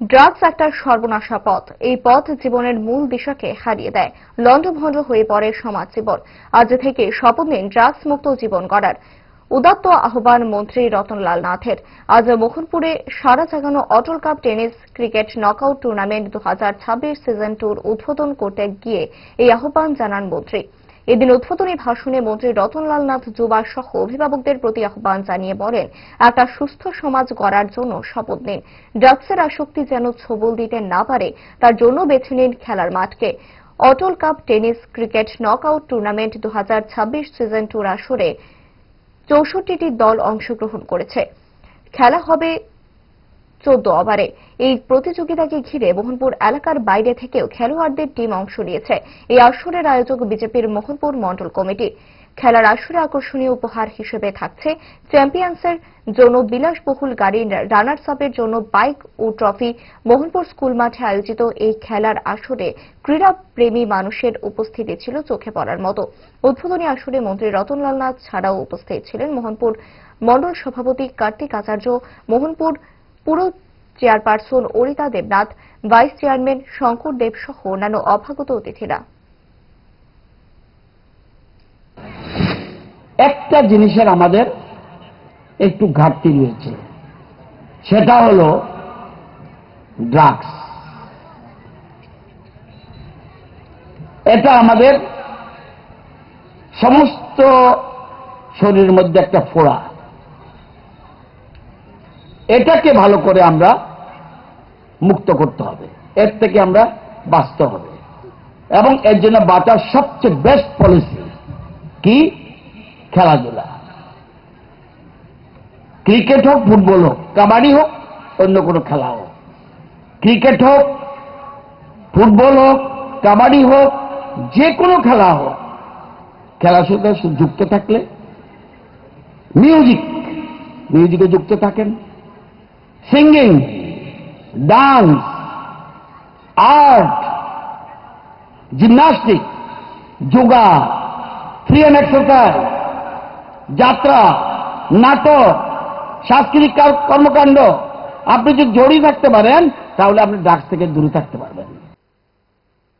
Drugs একটা সর্বনাশা পথ। এই পথ জীবনের মূল দিশাকে হারিয়ে দেয়। লণ্ডভণ্ড হয়ে পড়ে সমাজ জীবন। আজ থেকে শপথ নিন ড্রাগস মুক্ত জীবন গড়ার। উদাত্ত আহ্বান মন্ত্রী রতনলাল নাথের। আজ মোহনপুরে সারা জাগানো Atal cup tennis cricket knockout tournament দু হাজার ছাব্বিশ সিজন টুর উদ্বোধন করতে গিয়ে এই আহ্বান জানান মন্ত্রী। এদিন উদ্বোধনী ভাষণে মন্ত্রী রতনলাল নাথ যুবা সহ অভিভাবকদের প্রতি আহ্বান জানিয়ে বলেন, একটা সুস্থ সমাজ গড়ার জন্য শপথ নিন। ড্রাগসের আসক্তি যেন ছবল দিতে না পারে, তার জন্য বেছে নিন খেলার মাঠকে। Atal cup tennis cricket knockout tournament দু হাজার ছাব্বিশ সিজন টুর আসরে চৌষট্টিটি দল অংশগ্রহণ করেছে। খেলা হবে চোদ্দ ওভারে। এই প্রতিযোগিতাকে ঘিরে মোহনপুর এলাকার বাইরে থেকেও খেলোয়াড়দের টিম অংশ নিয়েছে। এই আসরের আয়োজক বিজেপির মোহনপুর মণ্ডল কমিটি। খেলার আসরে আকর্ষণীয় উপহার হিসেবে থাকছে চ্যাম্পিয়ন্সের জন্য বিলাসবহুল গাড়ি রানার্স আপের জন্য বাইক ও ট্রফি। মোহনপুর স্কুল মাঠে আয়োজিত এই খেলার আসরে ক্রীড়া প্রেমী মানুষের উপস্থিতি ছিল চোখে পড়ার মতো। উদ্বোধনী আসরে মন্ত্রী রতনলাল নাথ ছাড়াও উপস্থিত ছিলেন মোহনপুর মন্ডল সভাপতি কার্তিক আচার্য। মোহনপুর পুর chairperson Arita Debnath, vice chairman Shankar Deb সহ অন্যান্য অভাগত অতিথিরা। একটা জিনিসের আমাদের একটু ঘাটতি রয়েছে। সেটা হলো ড্রাগস এটা আমাদের সমস্ত শরীরের মধ্যে একটা ফোড়া। এটাকে ভালো করে আমরা মুক্ত করতে হবে। এর থেকে আমরা বাঁচতে হবে। এবং এর জন্য বাঁচার সবচেয়ে বেস্ট পলিসি কি? খেলাধুলা। ক্রিকেট হোক, ফুটবল হোক, কাবাডি হোক, অন্য কোনো খেলা হোক। ক্রিকেট হোক, ফুটবল হোক, কাবাডি হোক, যে কোনো খেলা হোক। খেলার সাথে যুক্ত থাকলে? মিউজিক মিউজিকে যুক্ত থাকেন। Singing dance, art, gymnastic, yoga free and exercise, যাত্রা, নাটক, সাংস্কৃতিক কর্মকাণ্ড। আপনি যদি জড়িয়ে থাকতে পারেন, তাহলে আপনি ড্রাগস থেকে দূরে থাকতে পারবেন।